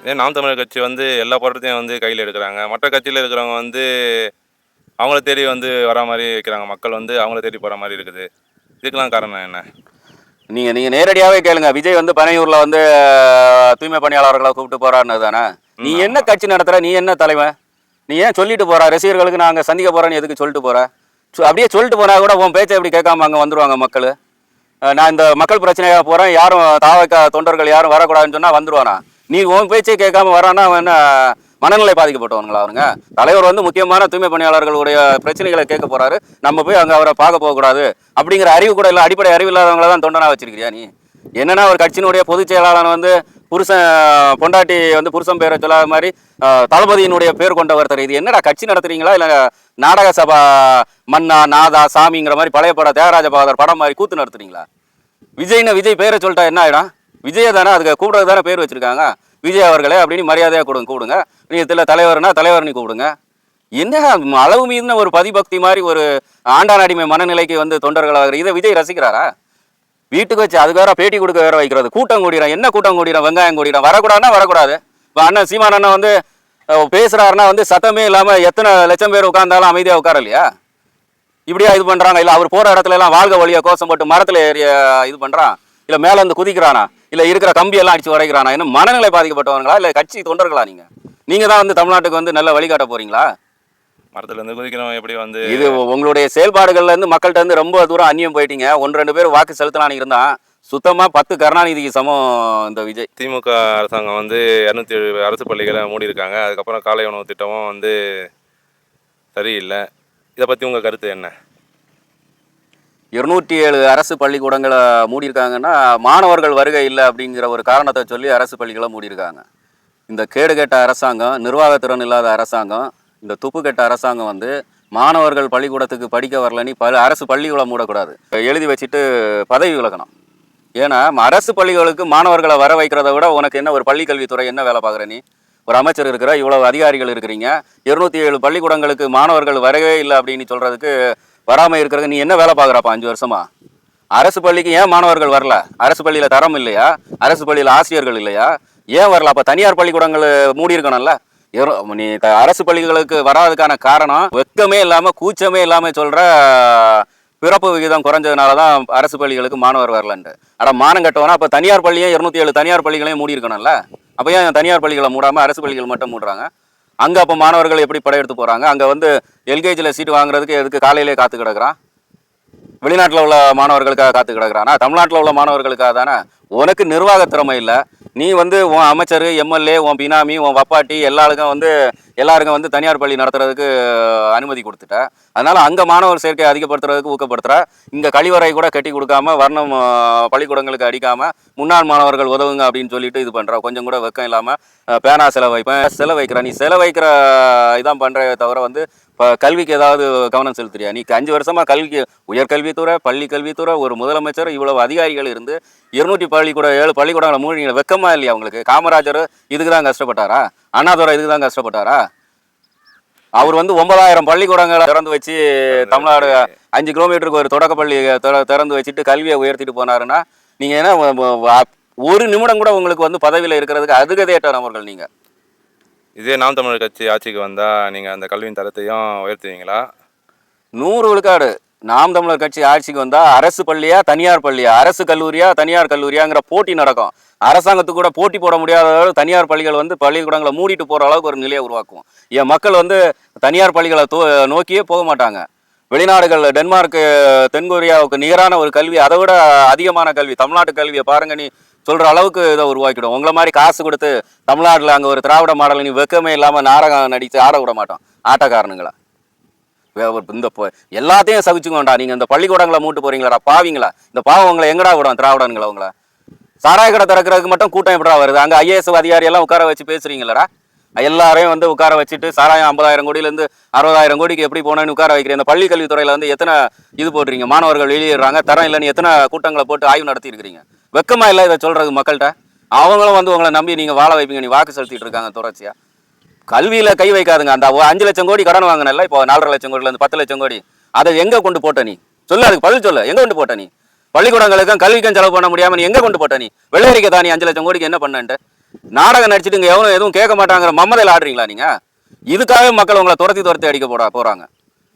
இதே நாம் தமிழர் கட்சி வந்து எல்லா போராட்டத்தையும் வந்து கையில் எடுக்கிறாங்க. மற்ற கட்சியில் இருக்கிறவங்க வந்து அவங்கள தேடி வந்து வரா மாதிரி வைக்கிறாங்க மக்கள் வந்து அவங்கள தேடி போகிற மாதிரி இருக்குது. இதுக்கெல்லாம் காரணம் என்ன? நீங்கள் நீங்கள் நேரடியாகவே கேளுங்க. விஜய் வந்து பனையூரில் வந்து தூய்மை பணியாளர்களை கூப்பிட்டு போறாருன்னு தானே? நீ என்ன கட்சி நடத்துற? நீ என்ன தலைவன்? நீ ஏன் சொல்லிட்டு போற? ரசிகர்களுக்கு நாங்கள் சந்திக்க போறேன்னு எதுக்கு சொல்லிட்டு போற? சொ- அப்படியே சொல்லிட்டு போனா கூட உன் பேச்சை எப்படி கேட்காம அங்கே வந்துருவாங்க மக்கள்? நான் இந்த மக்கள் பிரச்சனையாக போறேன். யாரும் தாவக்க தொண்டர்கள் யாரும் வரக்கூடாதுன்னு சொன்னா வந்துருவானா? நீ உன் பேச்சை கேட்காம வரான்னா அவன் என்ன மனநிலை பாதிக்கப்பட்டவங்களா அவனுங்க? தலைவர் வந்து முக்கியமான தூய்மை பணியாளர்களுடைய பிரச்சனைகளை கேட்க போறாரு. நம்ம போய் அங்கே அவரை பார்க்க போகக்கூடாது அப்படிங்கிற அறிவு கூட இல்லை. அடிப்படை அறிவு இல்லாதவங்கள தான் தொண்டனா வச்சிருக்கிறியா நீ? என்னன்னா ஒரு கட்சியினுடைய பொதுச் செயலாளர் வந்து புருஷன் பொண்டாட்டி வந்து புருஷன் பேரை சொல்லாத மாதிரி தளபதியினுடைய பேர் கொண்ட ஒருத்தர் இது என்னடா கட்சி நடத்துறீங்களா? இல்லை நாடக சபா மன்னா நாதா சாமிங்கிற மாதிரி பழைய படம் தேகராஜ பாகதர் படம் மாதிரி கூத்து நடத்துறீங்களா? விஜய்னு விஜய் பேரை சொல்லிட்டா என்ன ஆயிடும்? விஜய தானே அதுக்கு கூப்பிடுறது தானே பேர் வச்சிருக்காங்க. விஜய் அவர்களே அப்படின்னு மரியாதையாக கொடுங்க கூப்பிடுங்க. நீங்கள் இதில் தலைவர்னா தலைவர் நீ கூப்பிடுங்க. என்ன அளவு மீதுன ஒரு பதிபக்தி மாதிரி ஒரு ஆண்டான் அடிமை மனநிலைக்கு வந்து தொண்டர்களாக இதை விஜய் ரசிக்கிறாரா? வீட்டுக்கு வச்சு அதுக்கு வேற பேட்டி கொடுக்க வேற வைக்கிறது. கூட்டம் கூடிறான். என்ன கூட்டம் கூடிறான்? வெங்காயம் கூடிறான். வரக்கூடாதுன்னா வரக்கூடாது. இப்போ அண்ணன் சீமான் அண்ணன் வந்து பேசுகிறாருன்னா வந்து சத்தமே இல்லாமல் எத்தனை லட்சம் பேர் உட்கார்ந்தாலும் அமைதியாக உட்கார இல்லையா இப்படியா இது பண்ணுறாங்க இல்லை அவர் போகிற இடத்துல எல்லாம் வாழ்க வழியாக கோஷம் போட்டு மரத்தில் ஏறி இது பண்ணுறான் இல்லை மேலே வந்து குதிக்கிறானா? இல்ல இருக்கிற கம்பி எல்லாம் அடிச்சு உடைக்கிறானா? என்ன மனநிலை பாதிக்கப்பட்டவங்களா? இல்ல கட்சி தொண்டர்களா நீங்க? நீங்க தான் வந்து தமிழ்நாட்டுக்கு வந்து நல்ல வழிகாட்ட போறீங்களா? மரத்துலேருந்து குதிக்கிறவங்க எப்படி வந்து இது உங்களுடைய செயல்பாடுகள்ல இருந்து மக்கள்கிட்ட இருந்து ரொம்ப தூரம் அந்நியம் போயிட்டீங்க. ஒன்று ரெண்டு பேர் வாக்கு செலுத்தலான்னு இருந்தான் சுத்தமா பத்து கருணாநிதிக்கு சமம் இந்த விஜய். திமுக அரசாங்கம் வந்து இரநூத்தி ஏழு அரசு பள்ளிகளை மூடி இருக்காங்க. அதுக்கப்புறம் காலை உணவு திட்டமும் வந்து சரியில்லை. இதை பற்றி உங்கள் கருத்து என்ன? இருநூற்றி ஏழு அரசு பள்ளிக்கூடங்களை மூடியிருக்காங்கன்னா மாணவர்கள் வருகை இல்லை அப்படிங்கிற ஒரு காரணத்தை சொல்லி அரசு பள்ளிகளை மூடியிருக்காங்க. இந்த கேடு கெட்ட அரசாங்கம் நிர்வாகத்திறன் இல்லாத அரசாங்கம் இந்த துப்பு கெட்ட அரசாங்கம் வந்து மாணவர்கள் பள்ளிக்கூடத்துக்கு படிக்க வரலன்னு பல அரசு பள்ளிகளை மூடக்கூடாது. எழுதி வச்சுட்டு பதவி விலகணும். ஏன்னா அரசு பள்ளிகளுக்கு மாணவர்களை வர வைக்கிறத விட உனக்கு என்ன ஒரு பள்ளி கல்வித்துறை என்ன வேலை பார்க்குற நீ? ஒரு அமைச்சர் இருக்கிற இவ்வளவு அதிகாரிகள் இருக்கிறீங்க. இருநூத்தி ஏழு பள்ளிக்கூடங்களுக்கு மாணவர்கள் வரவே இல்லை அப்படின்னு சொல்கிறதுக்கு வராமல் இருக்கிறது நீ என்ன வேலை பார்க்குறப்ப அஞ்சு வருஷமா? அரசு பள்ளிக்கு ஏன் மாணவர்கள் வரல? அரசு பள்ளியில தரம் இல்லையா? அரசு பள்ளியில் ஆசிரியர்கள் இல்லையா? ஏன் வரல? அப்போ தனியார் பள்ளிக்கூடங்கள் மூடி இருக்கணும்ல? நீ த- அரசு பள்ளிகளுக்கு வராததுக்கான காரணம் வெக்கமே இல்லாமல் கூச்சமே இல்லாமல் சொல்கிற பிறப்பு விகிதம் குறைஞ்சதுனால தான் அரசு பள்ளிகளுக்கு மாணவர் வரலன்ட்டு. ஆனால் மானம் கட்டவனா அப்போ தனியார் பள்ளியும் இருநூத்தி ஏழு தனியார் பள்ளிகளையும் மூடி இருக்கணும்ல? அப்போ ஏன் தனியார் பள்ளிகளை மூடாமல் அரசு பள்ளிகள் மட்டும் மூடுறாங்க? அங்கே அப்போ மாணவர்கள் எப்படி படையெடுத்து போகிறாங்க அங்கே வந்து எல்கேஜியில் சீட்டு வாங்குறதுக்கு எதுக்கு காலையிலே காத்து கிடக்குறான்? வெளிநாட்டில் உள்ள மாணவர்களுக்காக காத்து கிடக்குறானா? தமிழ்நாட்டில் உள்ள மாணவர்களுக்காக தானே? உனக்கு நிர்வாக திறமை இல்லை. நீ வந்து உன் அமைச்சர் எம்எல்ஏ உன் பினாமி உன் வப்பாட்டி எல்லாருக்கும் வந்து எல்லாருக்கும் வந்து தனியார் பள்ளி நடத்துறதுக்கு அனுமதி கொடுத்துட்டேன். அதனால் அங்கே மாணவர் சேர்க்கை அதிகப்படுத்துறதுக்கு ஊக்கப்படுத்துகிறேன் இங்கே கழிவறை கூட கட்டி கொடுக்காம வர்ணம் பள்ளிக்கூடங்களுக்கு அடிக்காமல் முன்னாள் மாணவர்கள் உதவுங்க அப்படின்னு சொல்லிட்டு இது பண்ற. கொஞ்சம் கூட வெக்கம் இல்லாமல் பேனா செலவைப்பேன் வைக்கிறேன் நீ செலவைக்கிற இதான் பண்ணுற தவிர வந்து இப்போ கல்விக்கு ஏதாவது கவனம் செலுத்துறியா? நீ அஞ்சு வருஷமா கல்விக்கு உயர்கல்வித்துறை பள்ளி கல்வித்துறை ஒரு முதலமைச்சர் இவ்வளவு அதிகாரிகள் இருந்து இருநூற்றி பள்ளிக்கூட ஏழு பள்ளிக்கூடங்களை மூடி வெக்கமாக இல்லையா உங்களுக்கு? காமராஜர் இதுக்கு தான் கஷ்டப்பட்டாரா? அண்ணாதுரை இதுக்கு தான் கஷ்டப்பட்டாரா? அவர் வந்து ஒன்பதாயிரம் பள்ளிக்கூடங்களை திறந்து வச்சு தமிழ்நாடு அஞ்சு கிலோமீட்டருக்கு ஒரு தொடக்க பள்ளி திறந்து வச்சுட்டு கல்வியை உயர்த்திட்டு போனாருன்னா நீங்க என்ன ஒரு நிமிடம் கூட உங்களுக்கு வந்து பதவியில் இருக்கிறதுக்கு அதுகதேற்ற நபர்கள் நீங்க. இதே நாம் தமிழர் கட்சி ஆட்சிக்கு வந்தால் நீங்கள் அந்த கல்வியின் தரத்தையும் உயர்த்துவீங்களா? நூறு விழுக்காடு. நாம் தமிழர் கட்சி ஆட்சிக்கு வந்தா அரசு பள்ளியா தனியார் பள்ளியா? அரசு கல்லூரியா தனியார் கல்லூரியாங்கிற போட்டி நடக்கும். அரசாங்கத்துக்கு கூட போட்டி போட முடியாத அளவு தனியார் பள்ளிகள் வந்து பள்ளிக்கூடங்களை மூடிட்டு போகிற அளவுக்கு ஒரு நிலையை உருவாக்குவோம். என் மக்கள் வந்து தனியார் பள்ளிகளை தோ நோக்கியே போக மாட்டாங்க. வெளிநாடுகள் டென்மார்க் தென்கொரியாவுக்கு நிகரான ஒரு கல்வி அதை விட அதிகமான கல்வி தமிழ்நாட்டு கல்வியை பாருங்க நீ சொல்கிற அளவுக்கு இதை உருவாக்கிடும். உங்களை மாதிரி காசு கொடுத்து தமிழ்நாட்டில் அங்கே ஒரு திராவிட மாடல் நீ வெக்கமே இல்லாமல் நாடகம் நடித்து ஆட விட மாட்டோம். ஆட்டக்காரனுங்களா. இந்த எல்லாத்தையும் சகிச்சுக்கோண்டா. நீங்கள் இந்த பள்ளிக்கூடங்களை மூட்டு போகிறீங்களா பாவீங்களா? இந்த பாவம் உங்களை எங்கடா விடும் திராவிடனுங்களா உங்களை? சாராய கடை திறக்கிறதுக்கு மட்டும் கூட்டம் எப்படா வருது? அங்கே ஐஏஎஸ் அதிகாரி எல்லாம் உட்கார வச்சு பேசுறீங்களா எல்லாரையும் வந்து உட்கார வச்சுட்டு சாராயம் ஐம்பதாயிரம் கோடியிலேருந்து அறுபதாயிரம் கோடிக்கு எப்படி போனேன்னு உட்கார வைக்கிறேன் இந்த பள்ளி கல்வித்துறையில வந்து எத்தனை இது போடுறீங்க? மாணவர்கள் வெளியேறாங்க தரம் இல்லைன்னு எத்தனை கூட்டங்களை போட்டு ஆய்வு நடத்தி இருக்கிறீங்க வெக்கமா இல்லை இதை சொல்றது மக்கள்கிட்ட? அவங்களும் வந்து உங்களை நம்பி நீங்கள் வாழ வைப்பீங்க நீ வாக்கு செலுத்திட்டு இருக்காங்க தொடர்ச்சியா. கல்வியில் கை வைக்காதுங்க அந்த அஞ்சு லட்சம் கோடி கடன் வாங்கினல இப்போ நாலரை லட்சம் கோடியிலேருந்து பத்து லட்சம் கோடி. அதை எங்கே கொண்டு போட்ட நீ? சொல்லு அதுக்கு பதில் சொல்லு. எங்கே கொண்டு போட்ட நீ? பள்ளிக்கூடங்களுக்கும் கல்விக்கும் செலவு பண்ண முடியாம நீ எங்க கொண்டு போட்ட நீ? வெள்ளரிக்கை தானி அஞ்சு லட்சம் கோடிக்கு என்ன பண்ணன்ட்டு? நாடகம் நடிச்சிட்டு இங்க எவனும் எதுவும் கேட்க மாட்டாங்கிற மம்மதையில் ஆடுறீங்களா நீங்க? இதுக்காகவே மக்கள் உங்களை துரத்தி துரத்தி அடிக்க போடா போறாங்க.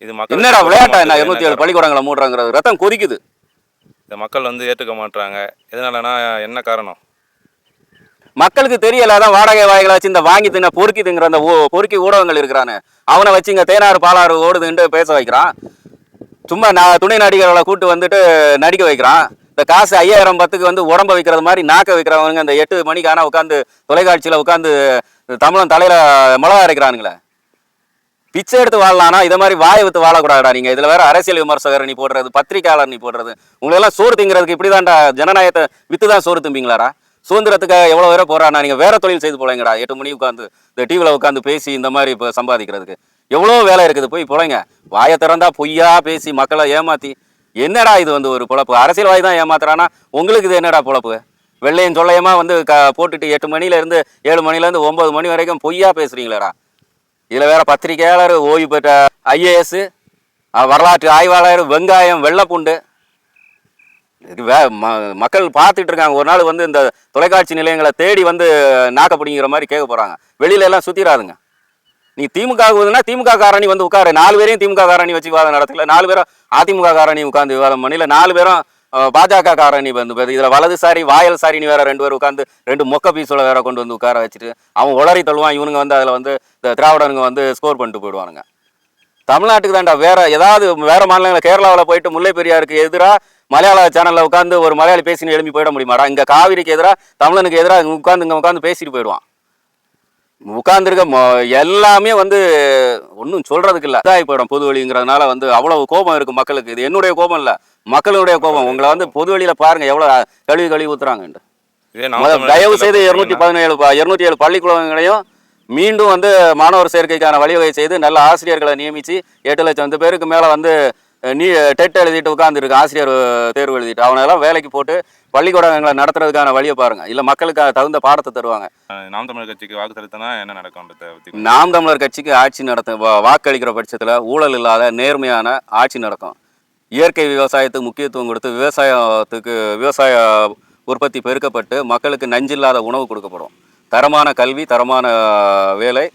இது என்னடா விளையாட்டா என்ன இருநூத்தி ஏழு? பள்ளிக்கூடங்களை மூடுறாங்கிறது? ரத்தம் கொதிக்குது. இந்த மக்கள் வந்து ஏற்றுக்க மாட்றாங்க. எதனாலனா என்ன காரணம்? மக்களுக்கு தெரியல அதான் வாடகை வாய்களை வச்சு இந்த வாங்கி தின்ன பொறுக்கி திங்கிற அந்த பொறுக்கி ஊடகங்கள் இருக்கிறானே. அவனை வச்சு இங்க தேனாறு பாலாறு ஓடுதுன்ட்டு பேச வைக்கிறான். சும்மா நான் துணை நடிகர்களை கூட்டு வந்துட்டு நடிக்க வைக்கிறான். இந்த காசு ஐயாயிரம் பத்துக்கு வந்து உடம்ப வைக்கிறது மாதிரி நாக்க வைக்கிறவங்க அந்த எட்டு மணிக்கு ஆனால் உட்காந்து தொலைக்காட்சியில் உட்காந்து தமிழன் தலையில் மிளகா அரைக்கிறானுங்களே. பிச்சை எடுத்து வாழலாம்னா இதை மாதிரி வாயை வித்து வாழக்கூடாதுடா நீங்கள் இதில் வேற அரசியல் விமர்சகர் நீ போடுறது பத்திரிக்கையாளர் நீ போடுறது. உங்களெல்லாம் சோறு திங்கிறதுக்கு இப்படிதான்டா ஜனநாயகத்தை வித்து தான் சோறு திம்பிங்களாடா. சுதந்திரத்துக்கு எவ்வளோ வேற போறானா நீங்கள் வேற தொழில் செய்து போலங்கடா. எட்டு மணி உட்காந்து இந்த டிவியில் உட்காந்து பேசி இந்த மாதிரி இப்போ சம்பாதிக்கிறதுக்கு. எவ்வளோ வேலை இருக்குது போய் பிழைங்க. வாயை திறந்தா பொய்யா பேசி மக்களை ஏமாத்தி என்னடா இது வந்து ஒரு பொழப்பு? அரசியல்வாதி தான் ஏமாத்துறானா? உங்களுக்கு இது என்னடா பொழப்பு? வெள்ளையும் சொல்லையமா வந்து க போட்டுட்டு எட்டு மணிலேருந்து ஏழு மணிலேருந்து ஒன்பது மணி வரைக்கும் பொய்யா பேசுறீங்களேடா. இதில் வேற பத்திரிகையாளர் ஓய்வு பெற்ற ஐஏஎஸ் வரலாற்று ஆய்வாளர் வெங்காயம் வெள்ளைப்புண்டு. இது வே ம- மக்கள் பார்த்துட்டு இருக்காங்க. ஒரு நாள் வந்து இந்த தொலைக்காட்சி நிலையங்களை தேடி வந்து நாக்கப்பிடிங்கிற மாதிரி கேட்க போகிறாங்க வெளியில எல்லாம் சுற்றிடாதுங்க நீ திமுக ஊதுனா திமுக காரணி வந்து உட்காரு. நாலு பேரையும் திமுக காரணி வச்சு விவாதம் நடத்தல நாலு பேரும் அதிமுக காரணி உட்காந்து விவாதம் பண்ணல. நாலு பேரும் பாஜக காரணி வந்து இதில் வலதுசாரி வாயல் சாரின்னு வேற ரெண்டு பேர் உட்காந்து ரெண்டு மொக்க பீஸோட வேற கொண்டு வந்து உட்கார வச்சுட்டு அவன் உளறி தள்ளுவான். இவனுங்க வந்து அதில் வந்து இந்த திராவிடனுங்க வந்து ஸ்கோர் பண்ணிட்டு போயிடுவானுங்க. தமிழ்நாட்டுக்கு தாண்டா வேற ஏதாவது வேற மாநிலங்களில் கேரளாவில் போயிட்டு முல்லை பெரியாருக்கு எதிராக மலையாள சேனலில் உட்காந்து ஒரு மலையாளி பேசின்னு எழுப்பி போயிட முடியுமாடா? இங்கே காவிரிக்கு எதிராக தமிழனுக்கு எதிராக உட்காந்து இங்கே உட்காந்து பேசிட்டு போயிடுவான். உட்கார்ந்துருக்க மொ- எல்லாமே வந்து ஒன்றும் சொல்றதுக்கு இல்லை. இதாகி போயிடும் பொது வழிங்கிறதுனால வந்து அவ்வளவு கோபம் இருக்கு மக்களுக்கு. இது என்னுடைய கோபம் இல்லை மக்களுடைய கோபம். உங்களை வந்து பொது வழியில பாருங்க எவ்வளவு கழுவி கழுவி நாம் தயவு செய்து இருநூத்தி பதினேழு இருநூத்தி ஏழு பள்ளிக்கூடங்களையும் மீண்டும் வந்து மாணவர் சேர்க்கைக்கான வழிவகை செய்து நல்ல ஆசிரியர்களை நியமிச்சு எட்டு லட்சம் வந்து பேருக்கு மேல வந்து நீ டெட் எழுதிட்டு உட்காந்துருக்கு ஆசிரியர் தேர்வு எழுதிட்டு அவனெல்லாம் வேலைக்கு போட்டு பள்ளிக்கூடங்களை நடத்துறதுக்கான வழியை பாருங்க. இல்ல மக்களுக்கு தகுந்த பாடத்தை தருவாங்க. நாம் தமிழர் கட்சிக்கு வாக்கு செலுத்தினா என்ன பத்தி நாம் தமிழர் கட்சிக்கு ஆட்சி நடத்த வாக்களிக்கிற பட்சத்தில் ஊழல் இல்லாத நேர்மையான ஆட்சி நடக்கும். இயற்கை விவசாயத்துக்கு முக்கியத்துவம் கொடுத்து விவசாயத்துக்கு விவசாய உற்பத்தி பெருக்கப்பட்டு மக்களுக்கு நஞ்சில்லாத உணவு கொடுக்கப்படும். தரமான கல்வி தரமான வேலை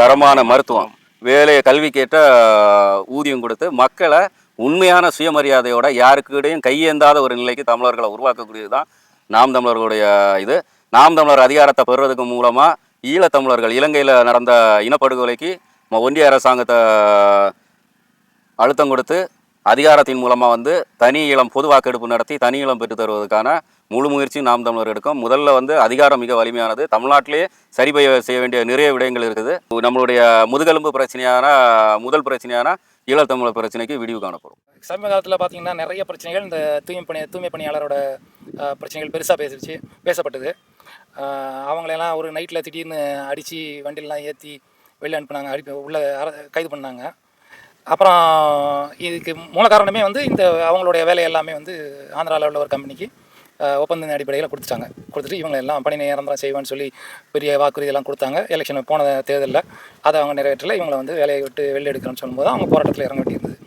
தரமான மருத்துவம். வேலை கல்விக்கேற்ற ஊதியம் கொடுத்து மக்களை உண்மையான சுயமரியாதையோட யாருக்கிடையும் கையேந்தாத ஒரு நிலைக்கு தமிழர்களை உருவாக்கக்கூடியது தான் நாம் தமிழர்களுடைய இது. நாம் தமிழர் அதிகாரத்தை பெறுறதுக்கு மூலமாக ஈழத்தமிழர்கள் இலங்கையில் நடந்த இனப்படுகொலைக்கு ம- ஒன்றிய அரசாங்கத்தை அழுத்தம் கொடுத்து அதிகாரத்தின் மூலமாக வந்து தனி இளம் பொது வாக்கெடுப்பு நடத்தி தனி இளம் பெற்று தருவதற்கான முழு முயற்சியும் நாம் தமிழர் எடுக்கும். முதல்ல வந்து அதிகாரம் மிக வலிமையானது. தமிழ்நாட்டிலேயே சரி செய்ய வேண்டிய நிறைய விடயங்கள் இருக்குது. நம்மளுடைய முதுகெலும்பு பிரச்சனையான முதல் பிரச்சனையான ஈழத்தமிழர் பிரச்சனைக்கு விடிவு காணப்படும். சமீப காலத்தில் பார்த்தீங்கன்னா நிறைய பிரச்சனைகள் இந்த தூய்மை பணி தூய்மை பணியாளரோட பிரச்சனைகள் பெருசாக பேசிடுச்சு பேசப்பட்டது. அவங்களெல்லாம் ஒரு நைட்டில் திடீர்னு அடித்து வண்டியெல்லாம் ஏற்றி வெளில அனுப்புனாங்க. அடி உள்ள கைது பண்ணாங்க. அப்புறம் இதுக்கு மூல காரணமே வந்து இந்த அவங்களுடைய வேலை எல்லாமே வந்து ஆந்திராவில் உள்ள ஒரு கம்பெனிக்கு ஒப்பந்த அடிப்படையில் கொடுத்துட்டாங்க. கொடுத்துட்டு இவங்க எல்லாம் பணி நிரந்தரம் செய்வேன்னு சொல்லி பெரிய வாக்குறுதியெல்லாம் கொடுத்தாங்க. எலெக்ஷன் போன தேர்தலில் அதை அவங்க நிறைவேற்றல. இவங்களை வந்து வேலையை விட்டு வெளில எடுக்கிறோன்னு சொல்லும்போது அவங்க போராட்டத்தில் இறங்க வேண்டியிருந்தது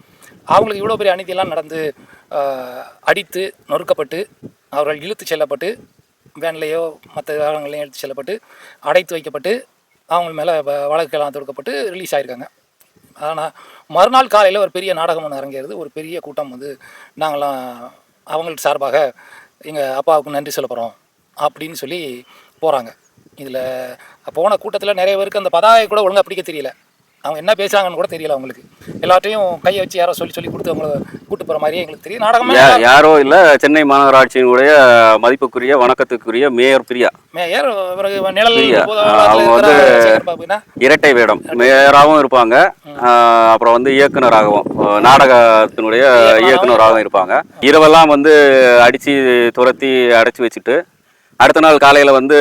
அவங்களுக்கு இவ்வளோ பெரிய அநீதியெல்லாம் நடந்து அடித்து நொறுக்கப்பட்டு அவர்கள் இழுத்து செல்லப்பட்டு வேன்லேயோ மற்ற வாகனங்களையும் இழுத்து செல்லப்பட்டு அடைத்து வைக்கப்பட்டு அவங்க மேலே வழக்குகள்லாம் தொடுக்கப்பட்டு ரிலீஸ் ஆகிருக்காங்க ஆனால் மறுநாள் காலையில் ஒரு பெரிய நாடகம் ஒன்று அரங்கேறுது. ஒரு பெரிய கூட்டம் வந்து நாங்களாம் அவங்களுக்கு சார்பாக எங்கள் அப்பாவுக்கு நன்றி சொல்ல போகிறோம் அப்படின்னு சொல்லி போகிறாங்க இதில் போன கூட்டத்தில் நிறைய பேருக்கு அந்த பதாகை கூட ஒழுங்காக பிடிக்க தெரியல. அவங்க என்ன பேசுகிறாங்கன்னு கூட தெரியல அவங்களுக்கு. எல்லாத்தையும் கையை வச்சு யாரோ சொல்லி சொல்லி கொடுத்து அவங்கள கூட்டு போகிற மாதிரியே எங்களுக்கு தெரியும். நாடகமே யாரோ இல்லை சென்னை மாநகராட்சியினுடைய மதிப்புக்குரிய வணக்கத்துக்குரிய மேயர் பிரியா. மேயர் பிறகு நிழல் அவங்க வந்து இரட்டை வேடம். மேயராகவும் இருப்பாங்க. அப்புறம் வந்து இயக்குனராகவும். நாடகத்தினுடைய இயக்குனராகவும் இருப்பாங்க. இரவெல்லாம் வந்து அடித்து துரத்தி அடைச்சி வச்சுட்டு அடுத்த நாள் காலையில் வந்து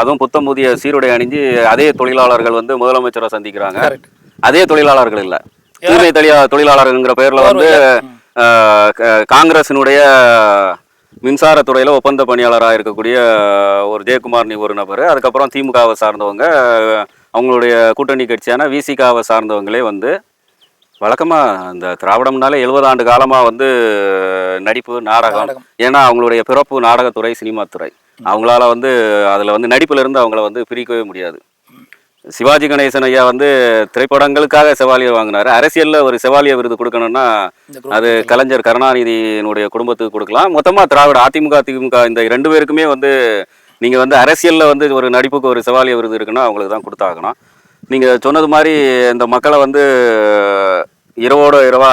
அதுவும் புத்தம் புதிய சீருடை அணிஞ்சு அதே தொழிலாளர்கள் வந்து முதலமைச்சரை சந்திக்கிறாங்க. அதே தொழிலாளர்கள் இல்லை. தூய்மை தொழிலா தொழிலாளர்கள்ங்கிற பேரில் வந்து காங்கிரசினுடைய மின்சாரத்துறையில் ஒப்பந்த பணியாளராக இருக்கக்கூடிய ஒரு ஜெயக்குமார் ஒரு நபர். அதுக்கப்புறம் திமுகவை சார்ந்தவங்க அவங்களுடைய கூட்டணி கட்சியான விசிகாவை சார்ந்தவங்களே வந்து வழக்கமாக இந்த திராவிடம்னாலே எழுபது ஆண்டு காலமாக வந்து நடிப்பு நாடகம். ஏன்னா அவங்களுடைய பிறப்பு நாடகத்துறை சினிமாத்துறை அவங்களால வந்து அதில் வந்து நடிப்புல இருந்து அவங்கள வந்து பிரிக்கவே முடியாது. சிவாஜி கணேசன் ஐயா வந்து திரைப்படங்களுக்காக செவாலியர் வாங்கினாரு. அரசியலில் ஒரு செவாலிய விருது கொடுக்கணும்னா அது கலைஞர் கருணாநிதியினுடைய குடும்பத்துக்கு கொடுக்கலாம். மொத்தமாக திராவிட அதிமுக திமுக இந்த ரெண்டு பேருக்குமே வந்து நீங்கள் வந்து அரசியலில் வந்து ஒரு நடிப்புக்கு ஒரு செவாலிய விருது இருக்குன்னா அவங்களுக்கு தான் கொடுத்தாகணும். நீங்கள் சொன்னது மாதிரி இந்த மக்களை வந்து இரவோட இரவா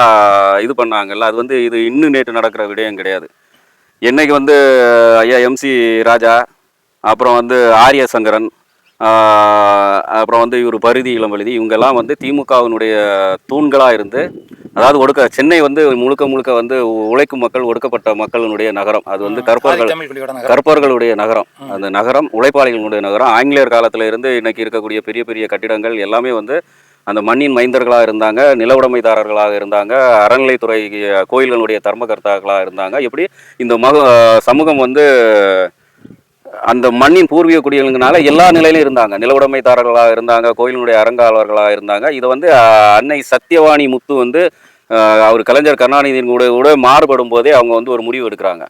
இது பண்ணாங்கல்ல அது வந்து இது இன்னும் நேற்று நடக்கிற விடயம் கிடையாது. என்னைக்கு வந்து ஐயா எம்சி ராஜா அப்புறம் வந்து ஆரிய சங்கரன் அப்புறம் வந்து இவர் பருதி இளம்பழுதி இவங்கெல்லாம் வந்து திமுகவினுடைய தூண்களாக இருந்து அதாவது ஒடுக்க சென்னை வந்து முழுக்க முழுக்க வந்து உழைக்கும் மக்கள் ஒடுக்கப்பட்ட மக்களினுடைய நகரம். அது வந்து கற்பர்கள் கற்பர்களுடைய நகரம். அந்த நகரம் உழைப்பாளிகளுடைய நகரம். ஆங்கிலேயர் காலத்துல இருந்து இன்னைக்கு இருக்கக்கூடிய பெரிய பெரிய கட்டிடங்கள் எல்லாமே வந்து அந்த மண்ணின் மைந்தர்களாக இருந்தாங்க நில உடைமைதாரர்களாக இருந்தாங்க அறநிலைத்துறை கோயில்களுடைய தர்மகர்த்தாக்களாக இருந்தாங்க. இப்படி இந்த மக சமூகம் வந்து அந்த மண்ணின் பூர்வீக குடிகளுங்கனால எல்லா நிலையிலும் இருந்தாங்க. நில உடைமைதாரர்களாக இருந்தாங்க கோயிலினுடைய அறங்காவலர்களாக இருந்தாங்க. இதை வந்து அன்னை சத்தியவாணி முத்து வந்து அவர் கலைஞர் கருணாநிதியின் கூட கூட மாறுபடும் போதே அவங்க வந்து ஒரு முடிவு எடுக்கிறாங்க.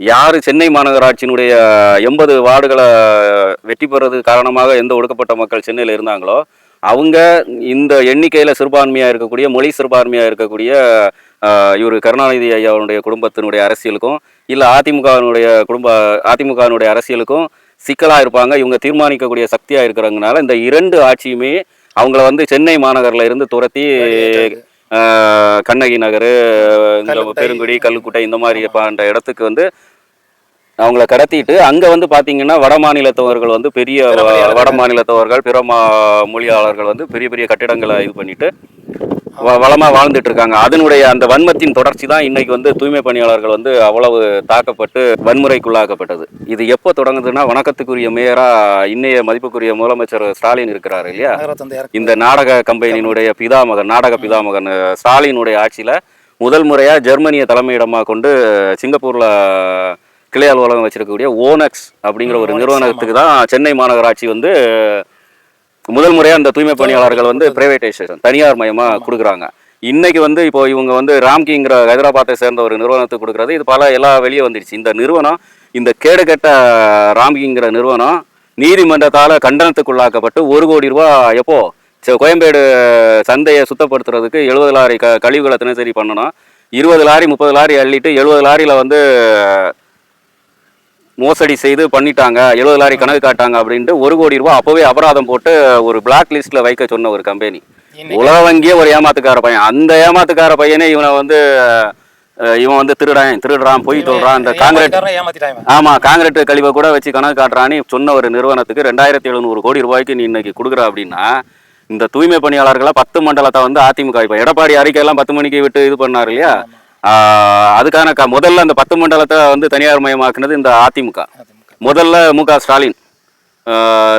யார் சென்னை மாநகராட்சியினுடைய எண்பது வார்டுகளை வெற்றி பெறது காரணமாக எந்த ஒடுக்கப்பட்ட மக்கள் சென்னையில் இருந்தாங்களோ அவங்க இந்த எண்ணிக்கையில் சிறுபான்மையாக இருக்கக்கூடிய மொழி சிறுபான்மையாக இருக்கக்கூடிய இவர் கருணாநிதி ஐயாவுடைய குடும்பத்தினுடைய அரசியலுக்கும் இல்லை அதிமுகவினுடைய குடும்ப அதிமுகவினுடைய அரசியலுக்கும் சிக்கலாக இருப்பாங்க இவங்க தீர்மானிக்கக்கூடிய சக்தியாக இருக்கிறதுனால இந்த இரண்டு ஆட்சியுமே அவங்கள வந்து சென்னை மாநகரில் இருந்து துரத்தி கண்ணகி நகர் இந்த. பெருங்குடி கல்லுக்குட்டை இந்த மாதிரி போன்ற இடத்துக்கு வந்து அவங்கள கடத்திட்டு அங்க வந்து பாத்தீங்கன்னா வட மாநிலத்தவர்கள் வந்து பெரிய. வட மாநிலத்தவர்கள் பிற மொழியாளர்கள் வந்து பெரிய பெரிய கட்டிடங்களை இது பண்ணிட்டு வ- வளமா வாழ்ந்துட்டு இருக்காங்க அதனுடைய அந்த வன்மத்தின் தொடர்ச்சி தான் இன்னைக்கு வந்து தூய்மை பணியாளர்கள் வந்து அவ்வளவு தாக்கப்பட்டு வன்முறைக்குள்ளாக்கப்பட்டது. இது எப்போ தொடங்குதுன்னா வணக்கத்துக்குரிய மேயரா இன்னைய மதிப்புக்குரிய முதலமைச்சர் ஸ்டாலின் இருக்கிறாரு இல்லையா? இந்த நாடக கம்பெனியினுடைய பிதாமகன் நாடக பிதாமகன் ஸ்டாலினுடைய ஆட்சியில் முதல் முறையாக ஜெர்மனியை தலைமையிடமாக கொண்டு சிங்கப்பூரில் கிளை அலுவலகம் வச்சிருக்கக்கூடிய ஓனக்ஸ் அப்படிங்கிற ஒரு நிறுவனத்துக்கு தான் சென்னை மாநகராட்சி வந்து முதல் முறையாக அந்த தூய்மை பணியாளர்கள் வந்து பிரைவேட்டைசேஷன் தனியார் மயமாக கொடுக்குறாங்க. இன்னைக்கு வந்து இப்போ இவங்க வந்து ராம்கிங்கிற ஹைதராபாத்தை சேர்ந்த ஒரு நிறுவனத்துக்கு கொடுக்குறது இது பல எல்லா வெளியே வந்துடுச்சு. இந்த நிறுவனம் இந்த கேடுகெட்ட ராம்கிங்கிற நிறுவனம் நீதிமன்றத்தால் கண்டனத்துக்குள்ளாக்கப்பட்டு ஒரு கோடி ரூபா எப்போ கோயம்பேடு சந்தையை சுத்தப்படுத்துறதுக்கு எழுபது லாரி க கழிவுகளை தினசரி பண்ணணும். இருபது லாரி முப்பது லாரி அள்ளிட்டு எழுபது லாரியில் வந்து மோசடி செய்து பண்ணிட்டாங்க எழுபது லாரி கணக்கு காட்டாங்க அப்படின்ட்டு ஒரு கோடி ரூபா அப்போவே அபராதம் போட்டு ஒரு பிளாக் லிஸ்ட்டில் வைக்க சொன்ன ஒரு கம்பெனி உலக வங்கியே ஒரு ஏமாத்துக்கார பையன். அந்த ஏமாத்துக்கார பையனே இவனை வந்து இவன் வந்து திருடன் திருடுறான் பொய் சொல்றான். இந்த காங்கிரட் ஆமா காங்கிரட் கழிவை கூட வச்சு கணக்கு காட்டுறான்னு சொன்ன ஒரு நிறுவனத்துக்கு ரெண்டாயிரத்தி எழுநூறு கோடி ரூபாய்க்கு நீ இன்னைக்கு கொடுக்குற அப்படின்னா இந்த தூய்மை பணியாளர்களை பத்து மண்டலத்தை வந்து அதிமுக இப்போ எடப்பாடி அறிக்கையெல்லாம் பத்து மணிக்கு விட்டு இது பண்ணாரு இல்லையா? அதுக்கான க முதல்ல அந்த பத்து மண்டலத்தை வந்து தனியார் மயமாக்குனது இந்த அதிமுக. முதல்ல மு க ஸ்டாலின்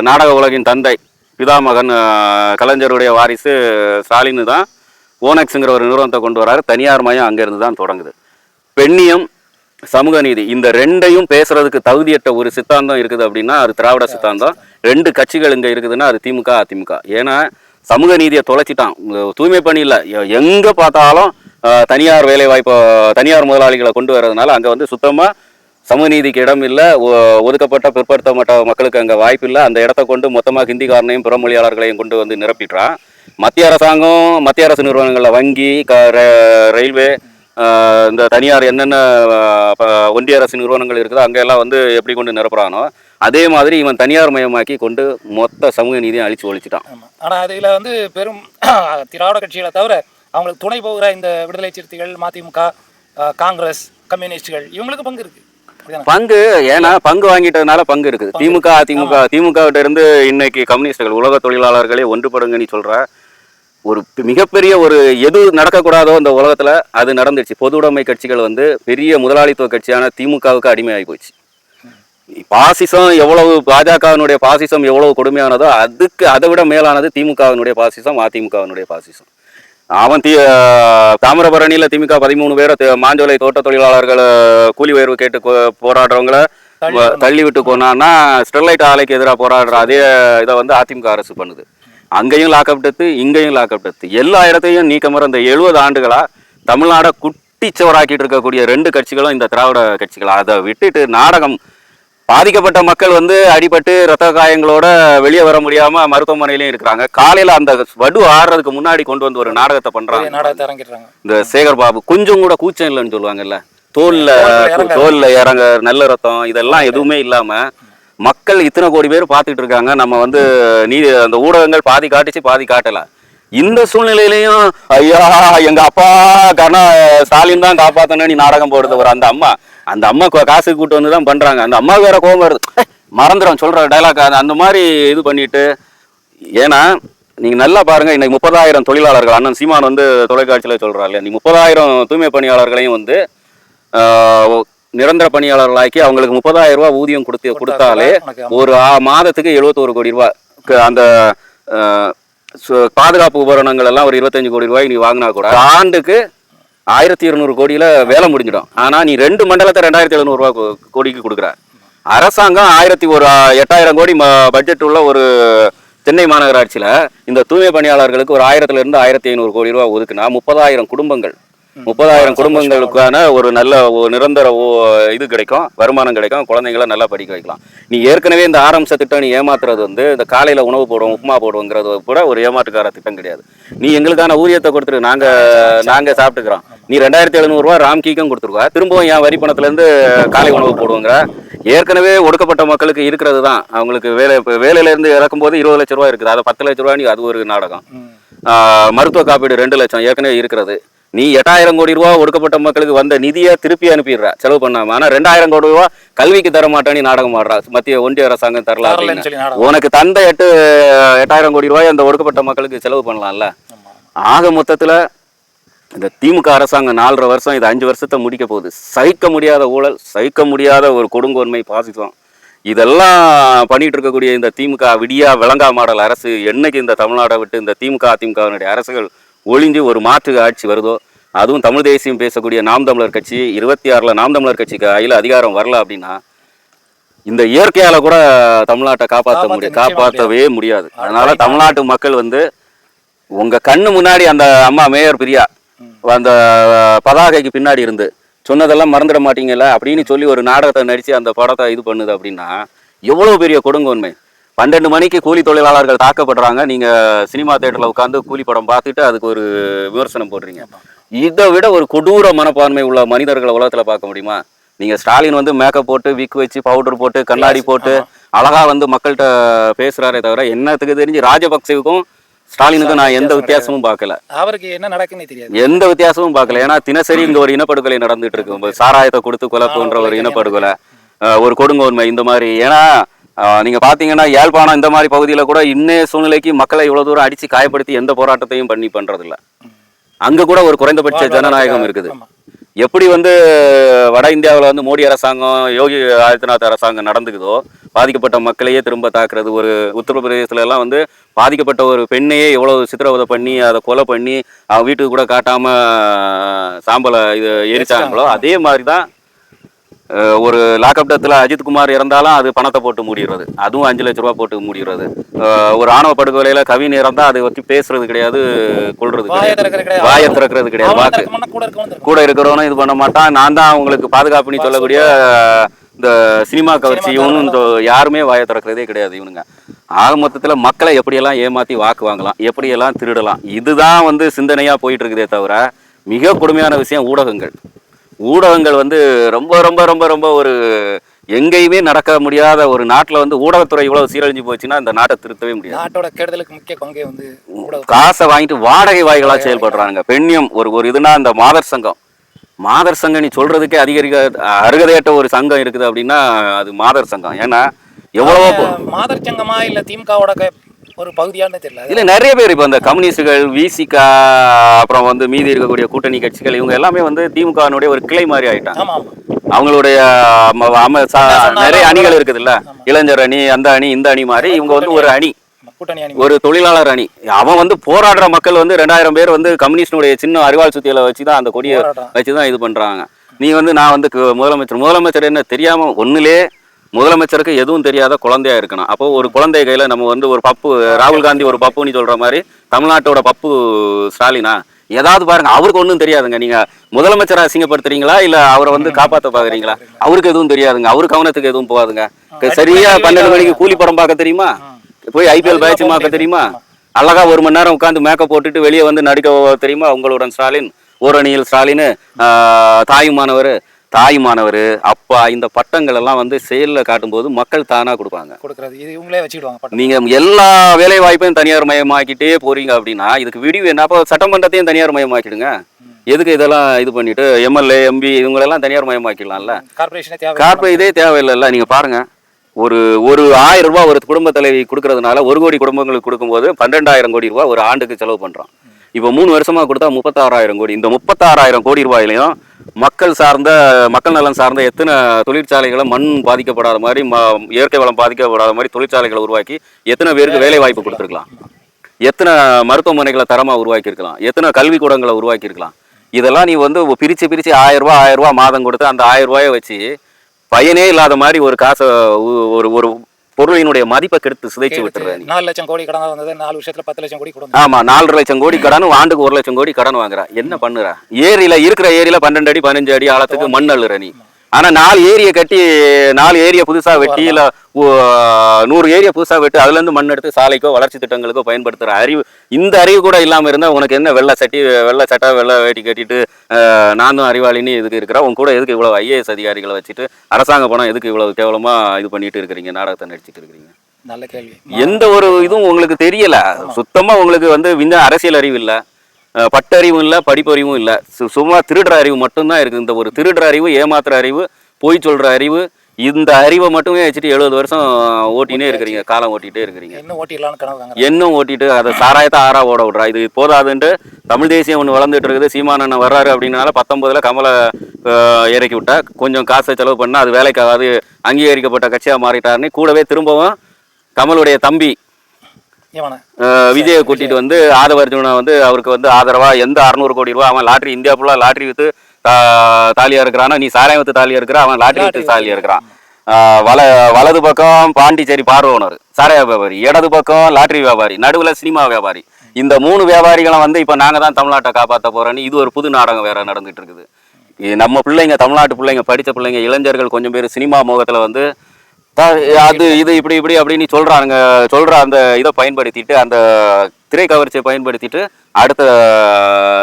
நாடக உலகின் தந்தை பிதாமகன் கலைஞருடைய வாரிசு ஸ்டாலின் தான் ஓனக்ஸுங்கிற ஒரு நிறுவனத்தை கொண்டு வராரு. தனியார் மயம் அங்கேருந்து தான் தொடங்குது. பெண்ணியம் சமூக நீதி இந்த ரெண்டையும் பேசுறதுக்கு தகுதியற்ற ஒரு சித்தாந்தம் இருக்குது அப்படின்னா அது திராவிட சித்தாந்தம். ரெண்டு கட்சிகள் இங்கே இருக்குதுன்னா அது திமுக அதிமுக. ஏன்னா சமூக நீதியை தொலைச்சிட்டான். தூய்மை பணி இல்லை. எங்கே பார்த்தாலும் தனியார் வேலைவாய்ப்பு தனியார் முதலாளிகளை கொண்டு வர்றதுனால அங்கே வந்து சுத்தமாக சமூக நீதிக்கு இடம் இல்லை ஒதுக்கப்பட்ட பிற்படுத்தப்பட்ட மக்களுக்கு அங்கே வாய்ப்பு இல்லை. அந்த இடத்த கொண்டு மொத்தமாக ஹிந்திக்காரனையும் பிற மொழியாளர்களையும் கொண்டு வந்து நிரப்பிடுறான். மத்திய அரசாங்கம் மத்திய அரசு நிறுவனங்களில் வங்கி க ர- ரயில்வே இந்த தனியார் என்னென்ன ப- ஒன்றிய அரசு நிறுவனங்கள் இருக்குதோ அங்கெல்லாம் வந்து எப்படி கொண்டு நிரப்புறானோ அதே மாதிரி இவன் தனியார் மயமாக்கி கொண்டு மொத்த சமூக நீதியும் அழிச்சு ஒழிச்சிட்டான். ஆனால் அதில் வந்து பெரும் திராவிட கட்சிகளை தவிர அவங்களுக்கு துணை போகிற இந்த விடுதலை சிறுத்தைகள் மதிமுக காங்கிரஸ் கம்யூனிஸ்டுகள் இவங்களுக்கு பங்கு இருக்கு. அப்படிதானே? பங்கு ஏன்னா பங்கு வாங்கிட்டதுனால பங்கு இருக்குது. திமுக அதிமுக திமுக இருந்து இன்னைக்கு கம்யூனிஸ்டுகள் உலக தொழிலாளர்களே ஒன்றுபடுங்க நீ சொல்ற ஒரு மிகப்பெரிய ஒரு எது நடக்கக்கூடாதோ இந்த உலகத்துல அது நடந்துச்சு பொது உடைமை கட்சிகள் வந்து பெரிய முதலாளித்துவ கட்சியான திமுகவுக்கு அடிமையாகி போச்சு பாசிசம் எவ்வளவு பாஜகவினுடைய பாசிசம் எவ்வளவு கொடுமையானதோ அதுக்கு அதை விட மேலானது திமுகவினுடைய பாசிசம் அதிமுகவினுடைய பாசிசம். அவன் தி தாமிரபரணியில் திமுக பதிமூணு பேரை மாஞ்சோலை தோட்ட தொழிலாளர்கள் கூலி உயர்வு கேட்டு போராடுறவங்கள தள்ளி விட்டு போனான்னா ஸ்டெர்லைட் ஆலைக்கு எதிராக போராடுற அதே இதை வந்து அதிமுக அரசு பண்ணுது. அங்கேயும் லாக்அப் டெத்து இங்கேயும் லாக்அப் டெத்து. எல்லா இடத்தையும் நீக்கமற இந்த எழுபது ஆண்டுகளா தமிழ்நாடை குட்டிச்சவராக்கிட்டு இருக்கக்கூடிய ரெண்டு கட்சிகளும் இந்த திராவிட கட்சிகள். அதை விட்டுட்டு நாடகம் பாதிக்கப்பட்ட மக்கள் வந்து அடிபட்டு ரத்த காயங்களோட வெளியே வர முடியாம மருத்துவமனையிலயும் இருக்கிறாங்க. காலையில அந்த வடு ஆடுறதுக்கு முன்னாடி கொண்டு வந்து ஒரு நாடகத்தை பண்றாங்க. நாடகத்தை இறங்கிடுறாங்க. இந்த சேகர் பாபு கொஞ்சம் கூட கூச்சம் இல்லைன்னு சொல்லுவாங்கல்ல. தோல்ல தோல்ல இறங்க. நல்ல ரத்தம் இதெல்லாம் எதுவுமே இல்லாம மக்கள் இத்தனை கோடி பேர் பார்த்துட்டு இருக்காங்க. நம்ம வந்து நீ அந்த ஊடகங்கள் பாதி காட்டுச்சு பாதி காட்டல. இந்த சூழ்நிலையிலையும் ஐயா எங்க அப்பா கருணா ஸ்டாலின் தான் காப்பாத்தணும் நீ நாடகம் போடுறது ஒரு அந்த அம்மா. அந்த அம்மா கா- காசு கூட்டு வந்து தான் பண்றாங்க. அந்த அம்மா வேற கோபம் வருது. "ஏய், மறந்துடும் சொல்ற டைலாக் அந்த மாதிரி இது பண்ணிட்டு ஏன்னா நீங்க நல்லா பாருங்க இன்னைக்கு முப்பதாயிரம் தொழிலாளர்கள் அண்ணன் சீமான் வந்து தொலைக்காட்சியில சொல்றாரு நீ முப்பதாயிரம் தூய்மை பணியாளர்களையும் வந்து நிரந்தர பணியாளர்களாக்கி அவங்களுக்கு முப்பதாயிரம் ரூபாய் ஊதியம் கொடுத்து கொடுத்தாலே ஒரு மாதத்துக்கு எழுபத்தோரு கோடி ரூபாய். க- அந்த பாதுகாப்பு உபகரணங்கள் எல்லாம் ஒரு இருபத்தஞ்சு கோடி ரூபாய் நீ வாங்கினா கூட ஆண்டுக்கு ஆயிரத்தி இருநூறு கோடியில வேலை முடிஞ்சிடும். ஆனா நீ ரெண்டு மண்டலத்தை ரெண்டாயிரத்தி எழுநூறு ரூபாய் கோ- கோடிக்கு கொடுக்குற. அரசாங்கம் ஆயிரத்தி ஒரு எட்டாயிரம் கோடி பட்ஜெட் உள்ள ஒரு சென்னை மாநகராட்சியில இந்த தூய்மை பணியாளர்களுக்கு ஒரு ஆயிரத்துல இருந்து ஆயிரத்தி ஐநூறு கோடி ரூபாய் ஒதுக்குனா முப்பதாயிரம் குடும்பங்கள். முப்பதாயிரம் குடும்பங்களுக்கான ஒரு நல்ல நிரந்தர இது கிடைக்கும் வருமானம் கிடைக்கும் குழந்தைங்கள நல்லா படிக்க வைக்கலாம். நீ ஏற்கனவே இந்த ஆரம்ப திட்டம் நீ ஏமாத்துறது வந்து இந்த காலையில உணவு போடுவோம் உப்புமா போடுவோங்கிறது கூட ஒரு ஏமாற்றுக்கார திட்டம் கிடையாது. நீ எங்களுக்கான ஊதியத்தை கொடுத்துரு நாங்க நாங்க சாப்பிட்டுக்கிறோம். நீ ரெண்டாயிரத்தி எழுநூறுவா ராம்கீக்கும் கொடுத்துருவா திரும்பவும் என் வரி பணத்துல இருந்து காலை உணவு போடுவோங்கிற. ஏற்கனவே ஒடுக்கப்பட்ட மக்களுக்கு இருக்கிறது தான். அவங்களுக்கு வேலை இப்ப வேலையில இருந்து இறக்கும்போது இருபது லட்ச ரூபா இருக்குது. அதை பத்து லட்ச ரூபா நீ அது ஒரு நாடகம். மருத்துவ காப்பீடு ரெண்டு லட்சம் ஏற்கனவே இருக்கிறது. நீ எட்டாயிரம் கோடி ரூபா ஒடுக்கப்பட்ட மக்களுக்கு வந்த நிதியை திருப்பி அனுப்பிடுற. செலவு பண்ணாம. ஆனா ரெண்டாயிரம் கோடி ரூபா கல்விக்கு தர மாட்டேன்னு நாடகம் ஆடுறா. மத்திய ஒன்றிய அரசாங்கம் தரல தரலன்னு அப்படின்னு. சொல்லி நாடகம். உனக்கு தந்த எட்டு எட்டாயிரம் கோடி ரூபாய் அந்த ஒடுக்கப்பட்ட மக்களுக்கு செலவு பண்ணலாம்ல. ஆக மொத்தத்துல இந்த திமுக அரசாங்கம் நாலரை வருஷம் இது அஞ்சு வருஷத்தை முடிக்க போகுது. சகிக்க முடியாத ஊழல் சகிக்க முடியாத ஒரு கொடுங்கோன்மை பாசிசம். இதெல்லாம் பண்ணிட்டு இருக்கக்கூடிய இந்த திமுக விடியா விளங்கா மாடல் அரசு என்னைக்கு இந்த தமிழ்நாடை விட்டு இந்த திமுக அதிமுகவினுடைய அரசுகள் ஒளிஞ்சு ஒரு மாற்று ஆட்சி வருதோ அதுவும் தமிழ் தேசியம் பேசக்கூடிய நாம் தமிழர் கட்சி இருபத்தி ஆறில் நாம் தமிழர் கட்சிக்கு கையில் அதிகாரம் வரல அப்படின்னா இந்த இயற்கையால கூட தமிழ்நாட்டை காப்பாற்ற முடியும் காப்பாற்றவே முடியாது. அது அதனால. தமிழ்நாட்டு மக்கள் வந்து உங்க கண்ணு முன்னாடி அந்த அம்மா மேயர் பிரியா அந்த பதாகைக்கு பின்னாடி இருந்து சொன்னதெல்லாம் மறந்துட மாட்டீங்கல்ல அப்படின்னு சொல்லி ஒரு நாடகத்தை நடிச்சு அந்த படத்தை இது பண்ணுது அப்படின்னா எவ்வளவு பெரிய கொடுங்கோன்மை. பன்னெண்டு மணிக்கு கூலி தொழிலாளர்கள் தாக்கப்படுறாங்க. நீங்க சினிமா தேட்டர்ல உட்காந்து கூலி படம் பார்த்துட்டு அதுக்கு ஒரு விமர்சனம் போடுறீங்க. இதை விட ஒரு கொடூர மனப்பான்மை உள்ள மனிதர்களை உலகத்துல பார்க்க முடியுமா? நீங்க ஸ்டாலின் வந்து மேக்கப் போட்டு விக் வச்சு பவுடர் போட்டு கண்ணாடி போட்டு அழகா வந்து மக்கள்கிட்ட பேசுறாரே தவிர என்னத்துக்கு தெரிஞ்சு ராஜபக்சேவுக்கும் ஸ்டாலினுக்கும் நான் எந்த வித்தியாசமும் பார்க்கல. அவருக்கு என்ன நடக்குன்னே தெரியாது. எந்த வித்தியாசமும் பார்க்கல. ஏன்னா தினசரி இங்க ஒரு இனப்படுகொலை நடந்துட்டு இருக்கு. சாராயத்தை கொடுத்து கொலை போன்ற ஒரு இனப்படுகொலை. ஒரு கொடுங்கோன்மை இந்த மாதிரி. ஏன்னா நீங்க பாத்தீங்கன்னா யாழ்ப்பாணம் இந்த மாதிரி பகுதியில கூட இன்னைய சூழ்நிலைக்கு மக்களை இவ்வளவு தூரம் அடிச்சு காயப்படுத்தி எந்த போராட்டத்தையும் பண்ணி பண்றது இல்ல அங்க கூட ஒரு குறைந்தபட்ச ஜனநாயகம் இருக்குது. எப்படி வந்து வட இந்தியாவில் வந்து மோடி அரசாங்கம் யோகி ஆதித்யநாத் அரசாங்கம் நடந்துக்குதோ பாதிக்கப்பட்ட மக்களையே திரும்ப தாக்குறது ஒரு உத்தரப்பிரதேசத்துல எல்லாம் வந்து பாதிக்கப்பட்ட ஒரு பெண்ணையே எவ்வளவு சித்திரவதை பண்ணி அதை கொலை பண்ணி அவன் வீட்டுக்கு கூட காட்டாம சாம்பலை இது எரிச்சாங்களோ அதே மாதிரி தான் ஒரு லாக்அப் டெத்தில் அஜித்குமார் இறந்தாலும் அது பணத்தை போட்டு மூடிடுறது. அதுவும் அஞ்சு லட்ச ரூபா போட்டு மூடிடுறது. ஒரு ஆணவ படுகொலையில கவின் இறந்தா அதை பத்தி பேசுறது கிடையாது கொள்றது வாயை கிடையாது. வாயை திறக்கிறது கிடையாது. வாக்கு கூட இருக்கிறவனும் இது பண்ண மாட்டான். நான் தான் அவங்களுக்கு பாதுகாப்புன்னு சொல்லக்கூடிய இந்த சினிமா கவர்ச்சி இந்த யாருமே வாயை திறக்கிறதே கிடையாது இவனுங்க. ஆக மொத்தத்துல மக்களை எப்படியெல்லாம் ஏமாத்தி வாக்கு வாங்கலாம் எப்படியெல்லாம் திருடலாம் இதுதான் வந்து சிந்தனையா போயிட்டு இருக்குதே தவிர மிக கொடுமையான விஷயம் ஊடகங்கள். ஊடகங்கள் வந்து ரொம்ப ரொம்ப ரொம்ப ரொம்ப ஒரு எங்கேயுமே நடக்க முடியாத ஒரு நாட்டுல வந்து ஊடகத்துறை இவ்வளவு சீரழிஞ்சு போச்சுன்னா இந்த நாட்டை திருத்தவே முடியாது. நாட்டோட கெடுதலுக்கு முக்கிய பங்கே வந்து காசை வாங்கிட்டு வாடகை வாய்களா செயல்படுறாங்க பெண்ணியம் ஒரு ஒரு இதுனா இந்த மாதர் சங்கம். மாதர் சங்கம் நீ சொல்றதுக்கே அதிகரிக்க அருகதையற்ற ஒரு சங்கம் இருக்குது அப்படின்னா அது மாதர் சங்கம். ஏன்னா எவ்வளவோ மாதர் சங்கமா இல்ல திமுகவோட ஒரு பகுதியானே தெரியல. இல்ல நிறைய பேர் இப்போ இந்த கம்யூனிஸ்டுகள் விசிகா அப்புறம் வந்து மீதி இருக்கக்கூடிய கூட்டணி கட்சிகள் இவங்க எல்லாமே வந்து திமுகவினுடைய ஒரு கிளை மாதிரி ஆயிட்டாங்க. ஆமா ஆமா. அவங்களுடைய நிறைய அணிகள் இருக்குதுல்ல. இளைஞர் அணி அந்த அணி இந்த அணி மாதிரி இவங்க வந்து ஒரு அணி. ஒரு தொழிலாளர் அணி. அவன் வந்து போராடுற மக்கள் வந்து ரெண்டாயிரம் பேர் வந்து கம்யூனிஸ்டுடைய சின்ன அறிவாள் சுத்தியில வச்சு தான் அந்த கொடியை வச்சு தான் இது பண்றாங்க. நீ வந்து நான் வந்து முதலமைச்சர் முதலமைச்சர் என்ன தெரியாம ஒண்ணுலே முதலமைச்சருக்கு எதுவும் தெரியாத குழந்தையா இருக்கணும். அப்போ ஒரு குழந்தை கையில நம்ம வந்து ஒரு பப்பு ராகுல் காந்தி ஒரு பப்புன்னு சொல்ற மாதிரி தமிழ்நாட்டோட பப்பு ஸ்டாலினா? ஏதாவது பாருங்க அவருக்கு ஒன்றும் தெரியாதுங்க. நீங்க முதலமைச்சரை அசிங்கப்படுத்துறீங்களா? இல்ல அவரை வந்து காப்பாத்த பாக்குறீங்களா? அவருக்கு எதுவும் தெரியாதுங்க. அவரு கவனத்துக்கு எதுவும் போகாதுங்க. சரியா பன்னெண்டு மணிக்கு கூலி படம் பார்க்க தெரியுமா? போய் ஐபிஎல் மேட்ச் பார்க்க தெரியுமா? அழகா ஒரு மணி நேரம் உட்காந்து மேக்கப் போட்டுட்டு வெளியே வந்து நடிக்க தெரியுமா? உங்களுடன் ஸ்டாலின் ஓரணியில் ஸ்டாலின் தாயுமானவர். தாயுமானவர் அப்பா இந்த பட்டங்கள் எல்லாம் வந்து செயலில் காட்டும்போது மக்கள் தானா கொடுப்பாங்க. கொடுக்குறது. இது இவங்களே வச்சுக்கிடுவாங்க பட்டம். நீங்க எல்லா வேலை வாய்ப்பையும் தனியார் மயமாக்கிட்டே போறீங்க அப்படின்னா இதுக்கு விடிவு என்ன? அப்போ சட்டமன்றத்தையும் தனியார் மயமாக்கிடுங்க. எதுக்கு இதெல்லாம் இது பண்ணிட்டு எம்எல்ஏ எம்பி இவங்களெல்லாம் தனியார் மயமாக்கிடலாம்ல? கார்பரேஷனே இதே தேவையில்லைல்ல. நீங்க பாருங்க. ஒரு ஒரு ஆயிரம் ரூபாய் ஒரு குடும்ப தலைவி கொடுக்கறதுனால ஒரு கோடி குடும்பங்களுக்கு கொடுக்கும்போது பன்னெண்டாயிரம் கோடி ரூபாய் ஒரு ஆண்டுக்கு செலவு பண்றோம். இப்போ மூணு வருஷமாக கொடுத்தா முப்பத்தாறாயிரம் கோடி. இந்த முப்பத்தாறாயிரம் கோடி ரூபாயிலையும் மக்கள் சார்ந்த மக்கள் நலன் சார்ந்த எத்தனை தொழிற்சாலைகளை மண் பாதிக்கப்படாத மாதிரி ம இயற்கை வளம் பாதிக்கப்படாத மாதிரி தொழிற்சாலைகளை உருவாக்கி எத்தனை பேருக்கு வேலை வாய்ப்பு கொடுத்துருக்கலாம். எத்தனை மருத்துவமனைகளை தரமாக உருவாக்கியிருக்கலாம். எத்தனை கல்விக்கூடங்களை உருவாக்கியிருக்கலாம். இதெல்லாம் நீ வந்து பிரிச்சு பிரிச்சு ஆயிரரூபா ஆயிரரூபா மாதம் கொடுத்து அந்த ஆயிரரூபாயை வச்சு பயனே இல்லாத மாதிரி ஒரு காசை ஒரு ஒரு பொருளினுடைய மதிப்பை கெடுத்து சிதைச்சு விட்டுற நீ. நாலு லட்சம் கோடி கடன் வந்தது நாலு வருஷத்துல பத்து லட்சம் கோடி கொடுங்க. ஆமா நாலரை லட்சம் கோடி கடன் ஆண்டுக்கு ஒரு லட்சம் கோடி கடன் வாங்குற. என்ன பண்ணுற? ஏரியில இருக்கிற ஏரியில பன்னெண்டு அடி பதினஞ்சு அடி ஆழத்துக்கு மண் அள்ளுற நீ. ஆனா நாலு ஏரியை கட்டி நாலு ஏரியை புதுசா வெட்டி இல்ல நூறு ஏரியை புதுசா வெட்டி அதுல இருந்து மண் எடுத்து சாலைக்கோ வளர்ச்சி திட்டங்களுக்கோ பயன்படுத்துற அறிவு இந்த அறிவு கூட இல்லாம இருந்தா உனக்கு என்ன வெள்ளை சட்டி வெள்ளை சட்டை வெள்ளை வேட்டி கட்டிட்டு அஹ், நான் தான் அறிவாளின்னு இதுக்கு இருக்கிற? உன் கூட எதுக்கு இவ்வளவு ஐஏஎஸ் அதிகாரிகளை வச்சுட்டு அரசாங்க பணம் எதுக்கு இவ்வளவு கேவலமா இது பண்ணிட்டு இருக்கிறீங்க நாடகத்தை நடிச்சிட்டு இருக்கிறீங்க? நல்ல கேள்வி. எந்த ஒரு இதுவும் உங்களுக்கு தெரியல. சுத்தமா உங்களுக்கு வந்து விந்த அரசியல் அறிவு இல்ல. பட்டறிவும் இல்ல படிப்பறிவும் இல்ல. சும்மா திருடுற அறிவு மட்டும்தான் இருக்கு. இந்த ஒரு திருடுற அறிவு ஏமாத்துற அறிவு பொய் சொல்ற அறிவு இந்த அறிவை மட்டுமே வச்சுட்டு எழுபது வருஷம் ஓட்டினே இருக்கிறீங்க? காலம் ஓட்டிட்டே இருக்கிறீங்க. இன்னும் ஓட்டிடலாம்னு இன்னும் ஓட்டிட்டு அதை சாராயத்தை ஆறா ஓட விடுறா. இது போதாதுன்ட்டு தமிழ் தேசியம் ஒன்று வளர்ந்துட்டு இருக்குது. சீமானண்ணன் வர்றாரு அப்படின்னால பத்தொன்பதுல கமலை இறக்கி விட்டா. கொஞ்சம் காசை செலவு பண்ணா அது வேலைக்காகாது அங்கீகரிக்கப்பட்ட கட்சியா மாறிட்டாருன்னு கூடவே திரும்பவும் கமலுடைய தம்பி விஜயை கூட்டிட்டு வந்து ஆதவ அர்ஜுனா வந்து அவருக்கு வந்து ஆதரவா எந்த அறுநூறு கோடி ரூபா அவன் லாட்ரி இந்தியா ஃபுல்லா லாட்ரி வித்து தாலியா இருக்கிறானா நீ சாராயம் வித்து தாலியா இருக்கிற அவன் லாட்ரி வித்து தாலியா இருக்கிறான். வல வலது பக்கம் பாண்டிச்சேரி பார்வோனர் சாராய வியாபாரி இடது பக்கம் லாட்ரி வியாபாரி நடுவுல சினிமா வியாபாரி. இந்த மூணு வியாபாரிகளை வந்து இப்ப நாங்க தான் தமிழ்நாட்டை காப்பாத்த போறோன்னு இது ஒரு புது நாடகம் வேற நடந்துட்டு இருக்குது. நம்ம பிள்ளைங்க தமிழ்நாட்டு பிள்ளைங்க படிச்ச பிள்ளைங்க இளைஞர்கள் கொஞ்சம் பேர் சினிமா முகத்துல வந்து அது இது இப்படி இப்படி அப்படின்னு சொல்றாங்க சொல்ற அந்த இதை பயன்படுத்திட்டு அந்த திரை கவர்ச்சியை பயன்படுத்திட்டு அடுத்த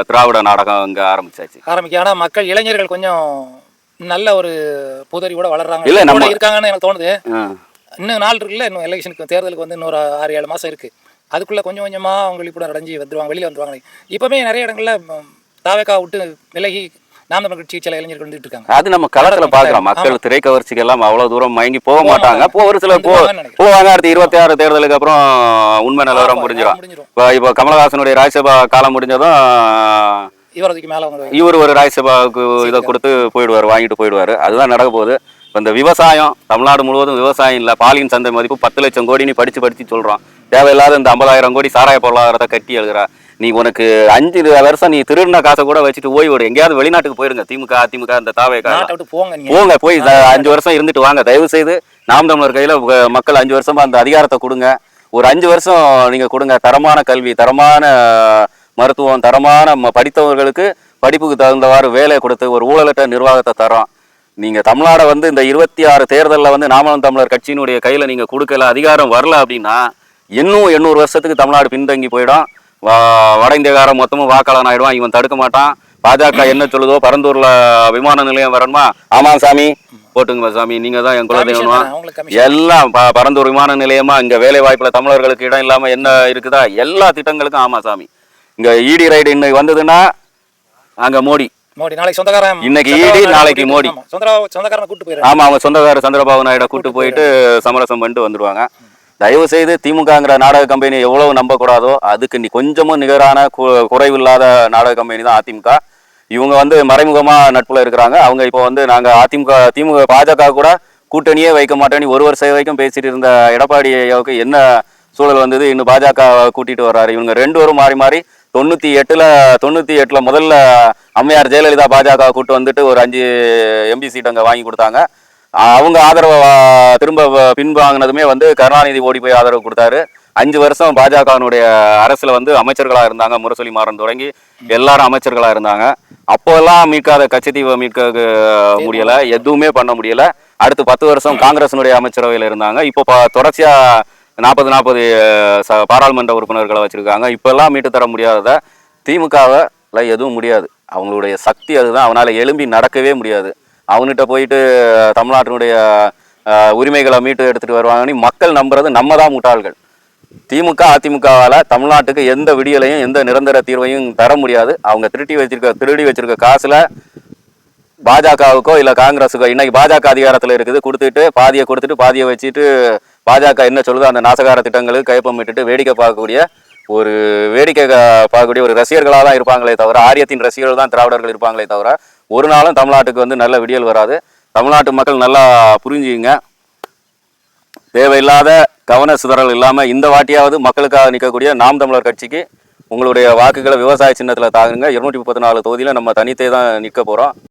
திராவிட நாடகம் இங்க ஆரம்பிச்சாச்சு. ஆரம்பிக்க ஆனா மக்கள் இளைஞர்கள் கொஞ்சம் நல்ல ஒரு புதறிவோட வளர்றாங்க. இல்ல, கூட நம்ம- இருக்காங்கன்னு எனக்கு தோணுது. இன்னும் நாள் இருக்குல்ல இன்னும் எலெக்ஷனுக்கு தேர்தலுக்கு வந்து இன்னொரு ஆறு ஏழு மாசம் இருக்கு. அதுக்குள்ள கொஞ்சம் கொஞ்சமா அவங்க விழிப்புணர்வு அடைஞ்சு வந்துருவாங்க வெளியில வந்துருவாங்க இப்பவுமே நிறைய இடங்கள்ல தாவேக்கா விட்டு விலகி நாம் தமிழ் கட்சி சில இளைஞர்கள் வந்துட்டு இருக்காங்க அது நம்ம களத்துல பாக்குறோம் மக்கள் திரை கவர்ச்சிக்கு எல்லாம் அவ்வளவு தூரம் மயங்கி போக மாட்டாங்க. போ ஒரு சில. போவாங்க. அடுத்து இருபத்தி ஆறு தேர்தலுக்கு அப்புறம் உண்மை நிலவரம் முடிஞ்சிடும் இப்போ இப்போ கமலஹாசனுடைய ராஜ்யசபா காலம் முடிஞ்சதும் இவரதுக்கு மேல அவங்க இவர் ஒரு ராஜ்யசபாவுக்கு இதை கொடுத்து போயிடுவார் வாங்கிட்டு போயிடுவார். அதுதான் நடக்க போகுது. இப்போ இந்த விவசாயம் தமிழ்நாடு முழுவதும் விவசாயம் இல்லை. பாலின் சந்தை மதிப்பு பத்து லட்சம் கோடி நீ படித்து படித்து சொல்கிறோம் தேவையில்லாத இந்த ஐம்பதாயிரம் கோடி சாராய பொருளாதாரத்தை கட்டி எழுதுறா. நீ உனக்கு அஞ்சு வருஷம் நீ திருடின காசை கூட வச்சுட்டு ஓய்வு எங்கேயாவது வெளிநாட்டுக்கு போயிருங்க. திமுக அதிமுக இந்த தாவே நாட்டை விட்டு போங்க நீங்க. போங்க போய் அஞ்சு வருஷம் இருந்துட்டு வாங்க. தயவு செய்து நாம் தமிழர் கையில் மக்கள் அஞ்சு வருஷமா அந்த அதிகாரத்தை கொடுங்க. ஒரு அஞ்சு வருஷம் நீங்கள் கொடுங்க. தரமான கல்வி தரமான மருத்துவம் தரமான ம- படித்தவர்களுக்கு படிப்புக்கு தகுந்தவாறு வேலை கொடுத்து ஒரு ஊழலற்ற நிர்வாகத்தை தரோம் நீங்கள் தமிழ்நாடை வந்து இந்த இருபத்தி ஆறு தேர்தலில் வந்து நாமலம் தமிழர் கட்சியினுடைய கையில் நீங்கள் கொடுக்கல அதிகாரம் வரல அப்படின்னா இன்னும் எண்ணூறு வருஷத்துக்கு தமிழ்நாடு பின்தங்கி போயிடும். வட இந்தியக்காரன் மொத்தமும் வாக்காளன் ஆயிடுவான். இவன் தடுக்க மாட்டான். பாஜக என்ன சொல்லுதோ பரந்தூர்ல விமான நிலையம் வரணுமா? ஆமாம் சாமி. போட்டுங்க சாமி. நீங்க தான் என் குலதெய்வமா அவங்களுக்கு commission. எல்லாம் பரந்தூர் விமான நிலையமா இங்க வேலை வாய்ப்புல தமிழர்களுக்கு இடம் இல்லாம என்ன இருக்குதா? எல்லா திட்டங்களுக்கும் ஆமா சாமி. இங்க இடி ரைடு இன்னைக்கு வந்ததுன்னா அங்க மோடி. மோடி நாளைக்கு சொந்தக்காரன். இன்னைக்கு சந்திரபாபு ஈடி, நாயுடு நாளைக்கு கூட்டிட்டு- மோடி. ஆமா, சொந்தக்காரனை கூட்டு ஆமா அவங்க சொந்தக்கார சந்திரபாபு நாயுடு கூட்டு போயிட்டு சமரசம் பண்ணிட்டு வந்துருவாங்க. தயவு செய்து திமுகங்கிற நாடக கம்பெனி எவ்வளவு நம்பக்கூடாதோ அதுக்கு நீ கொஞ்சமும் நிகரான கு- குறைவில்லாத நாடக கம்பெனி தான் அதிமுக. இவங்க வந்து மறைமுகமாக நட்புல இருக்கிறாங்க. அவங்க இப்போ வந்து நாங்கள் அதிமுக திமுக பாஜக கூட கூட்டணியே வைக்க மாட்டேன்னு ஒரு வருஷம் வரைக்கும் பேசிட்டு இருந்த எடப்பாடி ஐயாவுக்கு என்ன சூழல் வந்தது? இன்னும் பாஜக கூட்டிட்டு வர்றாரு. இவங்க ரெண்டு வரும் மாறி மாறி தொண்ணூத்தி எட்டுல தொண்ணூற்றி எட்டுல முதல்ல அம்மையார் ஜெயலலிதா பாஜக கூட்டு வந்துட்டு ஒரு அஞ்சு எம்பி சீட் அங்கே வாங்கி கொடுத்தாங்க. அவங்க ஆதரவை திரும்ப பின்வாங்கினதுமே வந்து கருணாநிதி ஓடி போய் ஆதரவு கொடுத்தாரு. அஞ்சு வருஷம் பாஜகவினுடைய அரசில் வந்து அமைச்சர்களாக இருந்தாங்க. முரசொலி மாறன் தொடங்கி எல்லாரும் அமைச்சர்களாக இருந்தாங்க. அப்போல்லாம் மீட்காத கச்சத்தீவை மீட்க முடியலை. எதுவுமே பண்ண முடியலை. அடுத்து பத்து வருஷம் காங்கிரசினுடைய அமைச்சரவையில் இருந்தாங்க. இப்போ தொடர்ச்சியாக நாற்பது நாற்பது நாற்பது பாராளுமன்ற உறுப்பினர்களை வச்சுருக்காங்க. இப்போல்லாம் மீட்டு தர முடியாததை திமுகவில் எதுவும் முடியாது. அவங்களுடைய சக்தி அதுதான். அவனால் எழும்பி நடக்கவே முடியாது. அவன்கிட்ட போயிட்டு தமிழ்நாட்டினுடைய உரிமைகளை மீட்டு எடுத்துட்டு வருவாங்கன்னு மக்கள் நம்புறது நம்ம தான் முட்டாள்கள். திமுக அதிமுகவால் தமிழ்நாட்டுக்கு எந்த விடியலையும் எந்த நிரந்தர தீர்வையும் தர முடியாது. அவங்க திருட்டி வச்சிருக்க திருடி வச்சிருக்க காசுல பாஜகவுக்கோ இல்லை காங்கிரஸுக்கோ இன்னைக்கு பாஜக அதிகாரத்தில் இருக்குது கொடுத்துட்டு பாதியை கொடுத்துட்டு பாதியை வச்சுட்டு பாஜக என்ன சொல்லுதோ அந்த நாசகார திட்டங்களுக்கு கைப்பமிட்டுட்டு வேடிக்கை பார்க்கக்கூடிய ஒரு வேடிக்கை பார்க்கக்கூடிய ஒரு ரசிகர்களாக தான் இருப்பாங்களே தவிர ஆரியத்தின் ரசிகர்கள் தான் திராவிடர்கள் இருப்பாங்களே தவிர ஒரு நாளும் தமிழ்நாட்டுக்கு வந்து நல்ல விடியல் வராது. தமிழ்நாட்டு மக்கள் நல்லா புரிஞ்சுங்க தேவையில்லாத கவன சிதறல் இல்லாமல் இந்த வாட்டியாவது மக்களுக்காக நிற்கக்கூடிய நாம் தமிழர் கட்சிக்கு உங்களுடைய வாக்குகளை விவசாய சின்னத்தில் தாங்குங்க. இருநூற்றி முப்பத்தி நாலு தொகுதியில் நம்ம தனித்தே தான் நிற்க போகிறோம்